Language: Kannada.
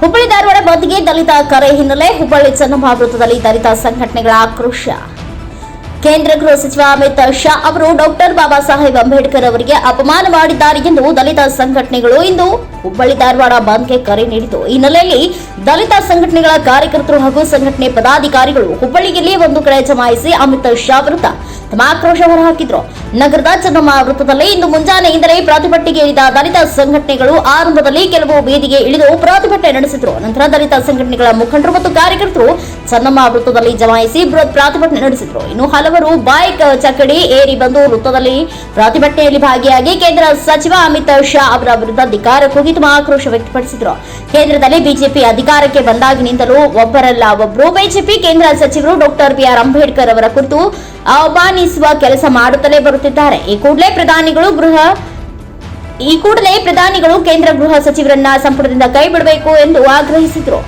ಹುಬ್ಬಳ್ಳಿ ಧಾರವಾಡ ಬಂದ್ಗೆ ದಲಿತ ಕರೆ ಹಿನ್ನೆಲೆ ಹುಬ್ಬಳ್ಳಿ ಚೆನ್ನಮ್ಮ ವೃತ್ತದಲ್ಲಿ ದಲಿತ ಸಂಘಟನೆಗಳ ಆಕ್ರೋಶ. ಕೇಂದ್ರ ಗೃಹ ಸಚಿವ ಅಮಿತ್ ಶಾ ಅವರು ಡಾಕ್ಟರ್ ಬಾಬಾ ಸಾಹೇಬ್ ಅಂಬೇಡ್ಕರ್ ಅವರಿಗೆ ಅಪಮಾನ ಮಾಡಿದ್ದಾರೆ ಎಂದು ದಲಿತ ಸಂಘಟನೆಗಳು ಇಂದು ಹುಬ್ಬಳ್ಳಿ ಧಾರವಾಡ ಬಂದ್ಗೆ ಕರೆ ನೀಡಿತು ಈ ಹಿನ್ನೆಲೆಯಲ್ಲಿ ದಲಿತ ಸಂಘಟನೆಗಳ ಕಾರ್ಯಕರ್ತರು ಹಾಗೂ ಸಂಘಟನೆ ಪದಾಧಿಕಾರಿಗಳು ಹುಬ್ಬಳ್ಳಿಯಲ್ಲಿ ಒಂದು ಕಡೆ ಜಮಾಯಿಸಿ ಅಮಿತ್ ಶಾ ವಿರುದ್ಧ ಆಕ್ರೋಶ ಹೊರಹಾಕಿದ್ರು. ನಗರದ ಚನ್ನಮ್ಮ ವೃತ್ತದಲ್ಲಿ ಇಂದು ಮುಂಜಾನೆಯಿಂದಲೇ ಪ್ರತಿಭಟನೆಗೆ ಇಳಿದ ದಲಿತ ಸಂಘಟನೆಗಳು ಆರಂಭದಲ್ಲಿ ಕೆಲವು ಬೀದಿಗೆ ಇಳಿದು ಪ್ರತಿಭಟನೆ ನಡೆಸಿದ್ರು. ನಂತರ ದಲಿತ ಸಂಘಟನೆಗಳ ಮುಖಂಡರು ಮತ್ತು ಕಾರ್ಯಕರ್ತರು ಚೆನ್ನಮ್ಮ ವೃತ್ತದಲ್ಲಿ ಜಮಾಯಿಸಿ ಬೃಹತ್ ಪ್ರತಿಭಟನೆ ನಡೆಸಿದ್ರು. ಇನ್ನು ಹಲವರು ಬೈಕ್, ಚಕಡಿ ಏರಿ ಬಂದು ವೃತ್ತದಲ್ಲಿ ಪ್ರತಿಭಟನೆಯಲ್ಲಿ ಭಾಗಿಯಾಗಿ ಕೇಂದ್ರ ಸಚಿವ ಅಮಿತ್ ಶಾ ಅವರ ವಿರುದ್ಧ ಅಧಿಕಾರ ಕುಗಿತು ಆಕ್ರೋಶ ವ್ಯಕ್ತಪಡಿಸಿದ್ರು. ಕೇಂದ್ರದಲ್ಲಿ ಬಿಜೆಪಿ ಅಧಿಕಾರಕ್ಕೆ ಬಂದಾಗಿನಿಂದಲೂ ಒಬ್ಬರಲ್ಲ ಒಬ್ಬರು ಬಿಜೆಪಿ ಕೇಂದ್ರ ಸಚಿವರು ಡಾಕ್ಟರ್ ಬಿಆರ್ ಅಂಬೇಡ್ಕರ್ ಅವರ ಕುರಿತು ಅವಮಾನಿಸುವ ಕೆಲಸ ಮಾಡುತ್ತಲೇ ಬರುತ್ತಿದ್ದಾರೆ. ಈ ಕೂಡಲೇ ಪ್ರಧಾನಿಗಳು ಗೃಹ, ಈ ಕೂಡಲೇ ಪ್ರಧಾನಿಗಳು ಕೇಂದ್ರ ಗೃಹ ಸಚಿವರನ್ನ ಸಂಪುಟದಿಂದ ಕೈ ಬಿಡಬೇಕು ಎಂದು ಆಗ್ರಹಿಸಿದ್ರು.